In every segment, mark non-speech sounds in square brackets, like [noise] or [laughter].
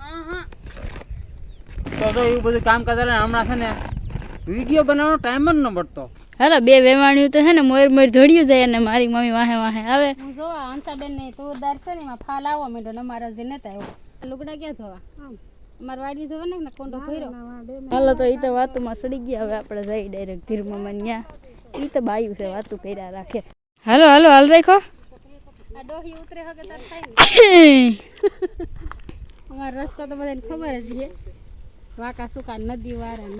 હા તો તો એવું બધું કામ કરતા હમણાં છે ને વીડિયો બનાવવાનો ટાઈમ જ ન પડતો હાલો બે વેવાણ્યું તો હે ને મોર મોર ધોડ્યું જાય અને મારી મમ્મી વાહે વાહે આવે. હું જોવા હંસાબેન ને તુરદાર છે ને એમાં ફાલ આવવા માંડ્યો ને મારા જે નેતા આવ્યો. લુગડા ક્યાં ધોવા? અમારે વાડી ધોવા ને કોંડો ફર્યો હાલો તો એ તો વાતુમાં સડી ગયા. હવે આપણે જઈ ડાયરેક્ટ ધીર મમ્મા ત્યાં એ તો બાયું છે વાતું કર્યા રાખે. હાલો હાલો હાલ રાખો. આ ડોહી ઉતરે હગે તાર [coughs] થાય [coughs] [coughs] અમારો રસ્તો તો બધાને ખબર જ છે. વાકા સુકા નદી વાળા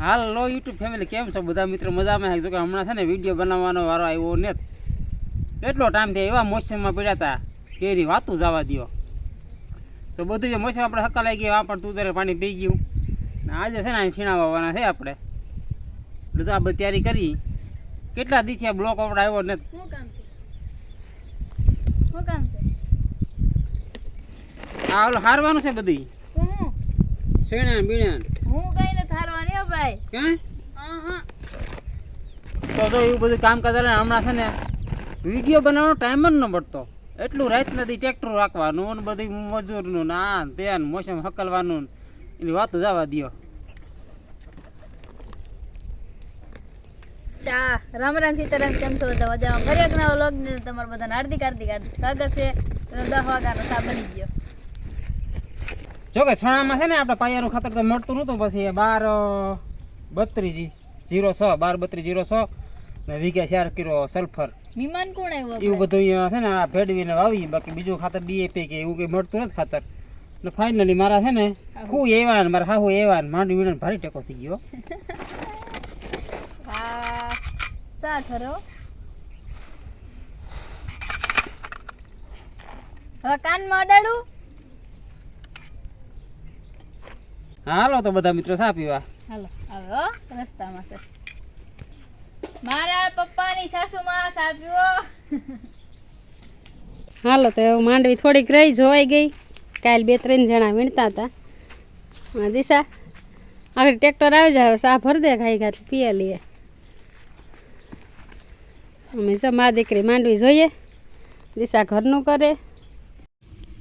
હાલ યુટ્યુબ ફેમિલી કેમ છો બધા મિત્રો? મજામાં હે? કે હમણાં છે ને વીડિયો બનાવવાનો વારો આવ્યો ને એટલો ટાઈમ થયો, એવા મોસમમાં પડ્યા હતા કેરી વાતું જવા દ્યો. તો બધું જે મોસમ આપણે હકાલાઈ ગયા પણ તું પાણી પી ગયું. આજે છે ને અહીં છીણા છે આપણે. એટલે આ બધી તૈયારી કરી. કેટલા દી થયા બ્લોક આપણે આવ્યો ને? શું કામ છે? શું કામ છે? આ ઓલું હારવાનું છે બધી? હું શેણા બીણા? હું કઈ ને હારવાની હો ભાઈ. કે હા તો તો એવું બધું કામ કરતા હમણાં છે ને વીડિયો બનાવવાનો ટાઈમ જ ન પડતો એટલું રાત નથી ટ્રેક્ટર રાખવાનું ને બધું મજૂરનું ને આ ને તે મોસમ હકલવાનું એની વાતો જવા દ્યો. ચા. રામ રામ સીતારામ કેમ છો તો મજામાં? ફરી એક નવો વ્લોગ ને તમારું બધાને હાર્દિક હાર્દિક હાર્દિક સ્વાગત છે. દસ વાગ્યાનો ચા બની ગયો. જો કે છણામાં છે ને આપણે પાયાનું ખાતર તો મળતું નહોતું પછી બાર બત્રીસ જીરો છ બાર બત્રીસ જીરો છ ને વીઘે ચાર કિલો સલ્ફર વિમાન કોણ આવ્યું એવું બધું અહીંયા છે ને આ ભેડવીને વાવી બાકી બીજું ખાતર બીએપી કે એવું કંઈ મળતું નથી ખાતર. એટલે ફાઇનલી મારા છે ને હું એવા ને મારા હાહુ એવા ને માંડવી ભારે ભારી ટેકો થઈ ગયો. [laughs] આ ખરો? હવે કાનમાં અડાડું? હાલો તો બધા મિત્રો સા પીવા. હાલો હવે હો રસ્તામાં છે. મારા પપ્પાની સાસુમાં સા પીવો હાલો તો એવું માંડવી થોડીક રહી જોવાઈ ગઈ. કાલ બે ત્રણ જણા વીણતા હતા. દિશા આગળ ટ્રેક્ટર આવી જાય હવે સા ભર દે ખાઈ ખાઈ પીએ લઈએ અમે જો મા દીકરી માંડવી જોઈએ. દિશા ઘરનું કરે.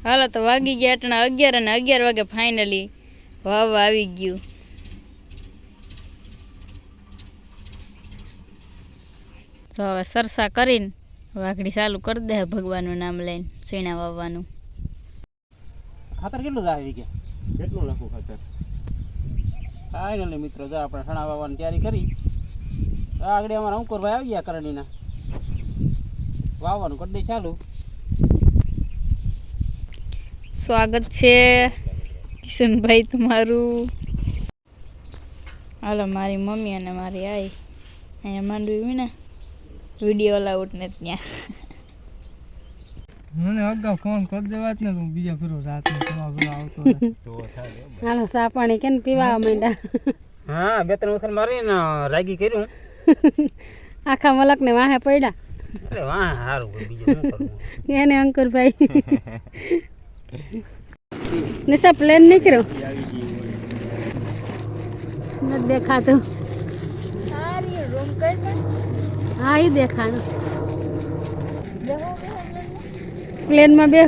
હાલો તો વાગી ગયા અટણા અગિયાર અને અગિયાર વાગે ફાઇનલી વાવ આવી ગયું. તો હવે સરસા કરીને વાઘડી ચાલુ કરી દે ભગવાનનું નામ લઈને સીણા વાવવાનું. ખાતર કેટલું જ આવી ગયા? કેટલું લખું ખાતર? ફાઇનલી મિત્રો જો આપણે સણા વાવવાની તૈયારી કરી આગળ અમારા અંકુરભાઈ આવી ગયા કરણીના. વાવવાનું કરી દઈ ચાલુ. સ્વાગત છે કિશનભાઈ તમારું. હાલો મારી મમ્મી અને મારી આઈ. અહીંયા માંડવી ને વીડિયો અલાઉટ ને ત્યાં. મને અગાઉ ફોન કરી દેવા જ ને હું બીજા ફેરો રાતનો તમારો પેલો આવતો [laughs] હાલો સા પાણી કેમ પીવા માંડ્યા? હા બે ત્રણ ઉથલ મારીને રાગી કર્યું. [laughs] આખા મલકને વાહે પડ્યા. વાહ સારું બીજું શું કરવું? [laughs] એને અંકુરભાઈ. નિશા પ્લેન નીકળ્યો નથી દેખાતું. હા એ દેખાણું. પ્લેનમાં બે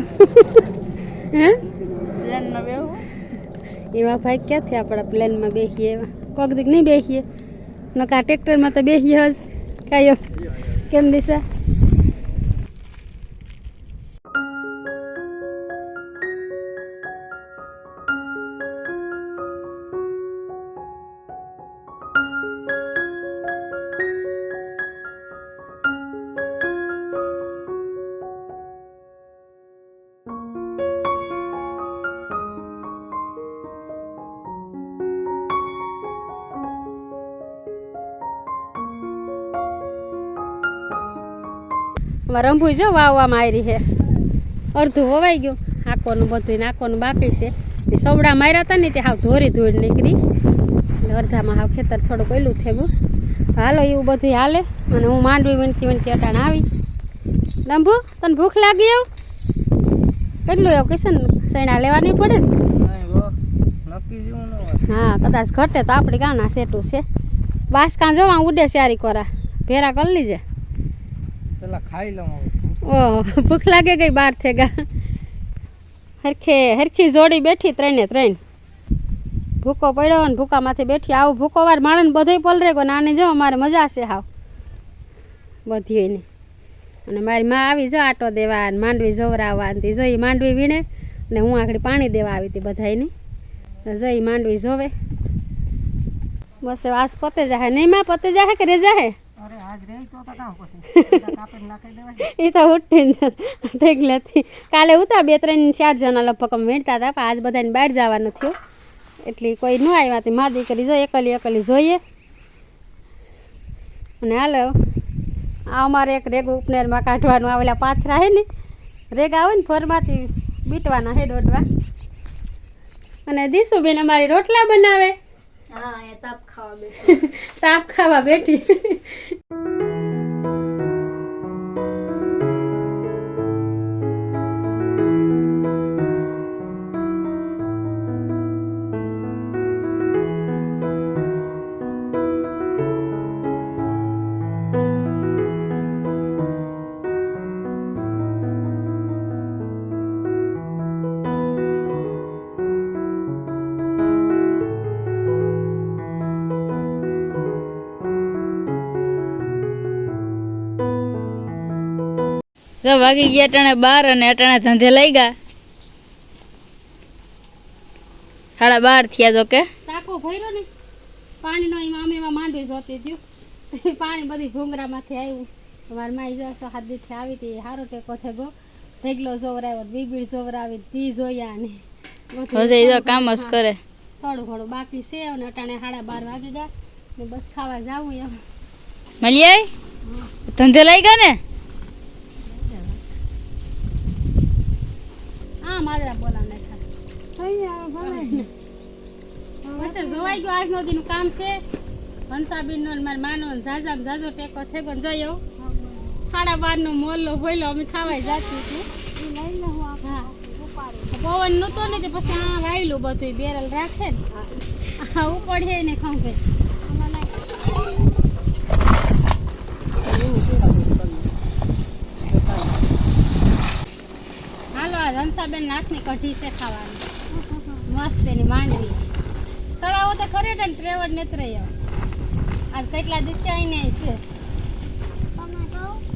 [laughs] હે? પ્લેનમાં બેહું એવા ભાઈ ક્યાંથી આપણા પ્લેનમાં બેસીએ એવા? કોક દીક નહીં બેસીએ નકા ટ્રેક્ટરમાં તો બેસીએ જ. કાયો કેમ દિશા રંભુઈ જો વાવવામાં આવી છે. અડધું વવાઈ ગયું. આકોનું બધું નાખવાનું બાકી છે. એ સવડા માર્યા હતા ને તે હાવ ધોરી ધોરી નીકળી. એટલે અડધામાં હાવ ખેતર થોડુંક ઓલું થયું હાલો એવું બધું હાલે. અને હું માંડવી વીણતી વીણતી અટાણ આવી. ડંભુ તને ભૂખ લાગી આવ કેટલું એવું કહેશે ને? સૈણા લેવાની પડે ને? હા કદાચ ઘટે તો આપણે ગાના સેટું છે. બાસકા જોવા ઉડે સારી કોરા. ભેરા કરી લીજે. પેલા ખાઈ લઉં ઓહ, ભૂખ લાગે ગઈ બાર થઈ ગયા હરખે, હરખી જોડી બેઠી ત્રણે ત્રણ. ભૂકો પડ્યો ને ભૂકામાંથી બેઠી. આવું ભૂકો વાર માણસ બધોય પલરે ગયો નાની જો અમારે મજા છે હાવ. બધી એની અને મારી માં આવી જો આટો દેવા ને માંડવી જોવરાવવા ને જો એ માંડવી વીણે ને હું આગળ પાણી દેવા આવી હતી બધાયની. તો જો એ માંડવી જોવે. બસ વાસ પતે જાહે. નહીં માં, પતે જાહે કે રેજા જાહે? [laughs] એ તો ઉઠીને ઢેગલેથી. કાલે ઉતા બે ત્રણ ચાર જણા લગભગ અમે વેણતા હતા પણ આજ બધાને બહાર જવાનું થયું. એટલે કોઈ ન આવ્યા તે મા દીકરી જો એકલી એકલી જોઈએ. અને હાલો. આ અમારે એક રેગ ઉપનેરમાં કાઢવાનું આવેલા પાથરા હે ને? રેગ આવે ને ફરમાંથી બીટવાના હે દોડવા. અને દીશુબેન અમારી રોટલા બનાવે. હા એ તાપ ખાવા બેઠી. [laughs] તાપ ખાવા બેઠી. જો વાગી ગયા અટાણે બાર અને અટાણે ધંધે લઈ ગયા. સાડા બાર થયા જો કે. ટાંકો ભર્યો ને. પાણીનો એમાં અમે એમાં માંડવી જોતી હતી. પાણી બધી ભૂંગરામાંથી આવ્યું. મારા માઈ જો સો હાથ દીથી આવી હતી. સારો ટેકો ગો. ઢેગલો જોવરાવ્યો બીબીડ જોવરાવી ભી જોયા ને. હવે કામ જ કરે. થોડું ઘણું બાકી છે અને અટાણે સાડા બાર વાગી ગયા. બસ ખાવા જાવું એમ. મળીએ ધંધે લઈ ગયા ને? હા મારા બોલાવને બસ જોવાઈ ગયો આજ નદીનું કામ છે. હંસાબીન નો મારા માનો ઝાઝા ઝાઝો ટેકો થઈ ગયો ને જયો. સાડા બાર નો મોલ્લો બોલો અમે ખાવાય જાતું હતું પવન નહોતો ને પછી આ વાયલું બધું બેરલ રાખે ને. આ ઉપડીએ ને ખંભે હાલો આ નાથની કઢી છે ખાવાની. મસ્ત એની માંડવી. સળાવો તો ખરી ને ટ્રેવર નેત્ર આજ કેટલા દિવસ ચાઈને છે?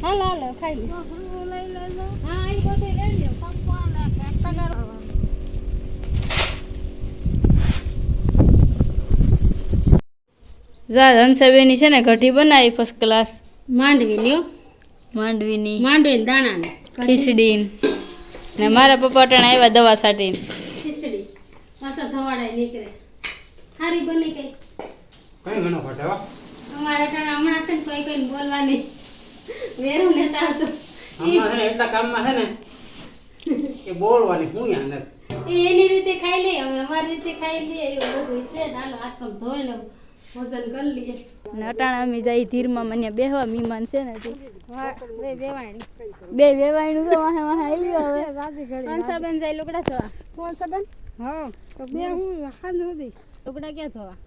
હાલો હાલો ખાઈ લો. હા અહીં બધું લઈ લ્યો. જા હંસાબેની છે ને કઢી બનાવી ફર્સ્ટ ક્લાસ માંડવી લ્યો માંડવીની. માંડવી ને દાણા ખીચડી ને મારા પપ્પા અટાણે આવ્યા દવા સાટી ખીચડી પાછા ધવાડાય નીકળે. સારી બની કઈ કઈ ઘણો ખોટે હો અમારે ટાણા હમણાં છે ને કોઈ કોઈ બોલવાની વેરું નેતા હતો હમણાં છે એટલા કામમાં છે ને એ બોલવાની હું એની રીતે ખાઈ લે હવે અમારી રીતે ખાઈ લઈએ એવું બધું છે ને હાલો હાથ પગ ધોઈ ને ભોજન કરી લઈએ. ને અટાણે અમે જઈ ધીરમાં મને બેહવા મીમાન છે ને હજી. બે વેવાણી. બે વેવાણી તો વાહે વાહે આવી હવે. [laughs] કંસાબેન જાય લુગડા ધોવા. હા. તો બે હું હાથ નથી લુગડા ક્યાં ધોવા?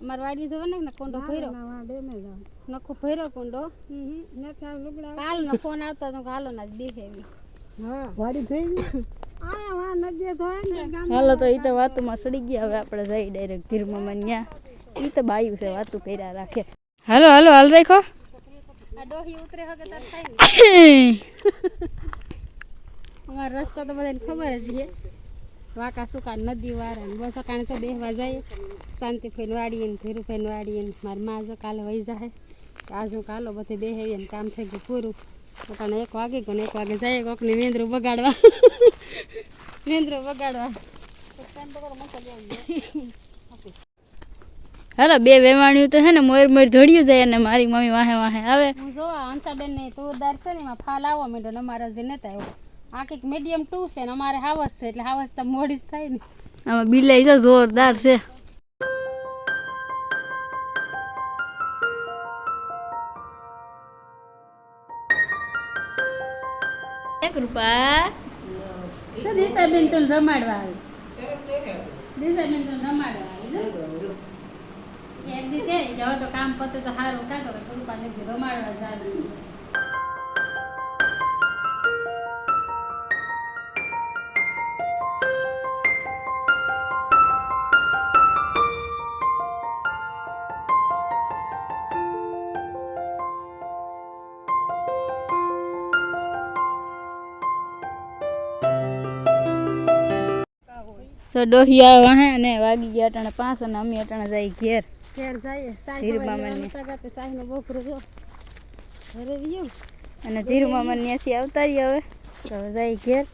અમાર વાડી ધોવા ને કોંડો ભર્યો. નખો ભર્યો કોંડો. કાલ નો ફોન આવતા તો હાલો ના દેખે હા વાડી થઈ હાલો તો એ તો વાતુમાં સડી ગયા. હવે આપણે જઈ ડાયરેક્ટ ધીરમાં મન્યા એ તો બાયું છે વાતું કર્યા રાખે. હાલો હાલો હાલ રાખો. આ ડોહી ઉતરે હગે તાર થાય ને? [coughs] અમારો રસ્તો તો બધાને ખબર જ છે. વાકા સુકા નદી વાળા બસ અકાણે તો બેહવા જાય. શાંતિ ફેન વાડીએ ને ફેરું ફેન વાડીએ ને મારી માં જો કાલે વહી જાય. આજુ કાલો બધે બેહેવીએ ને કામ થઈ ગયું પૂરું. પોતાને એક વાગે ગયો ને એક વાગે જાય કોકને વેંદરું બગાડવા. [laughs] વેંદરું બગાડવા. [laughs] હાલો બે વેવાણ્યું તો હે ને મોર મોર ધોડ્યું જાય અને મારી મમ્મી વાહે વાહે આવે. હું જોવા હંસાબેન ને તુરદાર છે ને એમાં ફાલ આવવા મેડો ને જે નતા આવ્યો આ કંઈક મીડિયમ ટુ છે ને અમારે હાવસ છે એટલે હાવસ તો મોડી જ થાય ને. આમાં બિલાઈ છે જોરદાર છે. તો દિશાબેન તો રમાડવા આવી. દિશાબેન તો રમાડવા આવી જો. કામ પતે તો હારું કાઢો રમાડવા જાવી તો ડોહી આવ્યા હે અને વાગી ગયા અટાણે પાંચ અને અમે અટાણે જાય ઘેર. ઘેર જઈએ બકરો જો ઘરે રહ્યું અને ધીરુ મામા ત્યાંથી આવતા રહી હવે. તો હવે જાય ઘેર.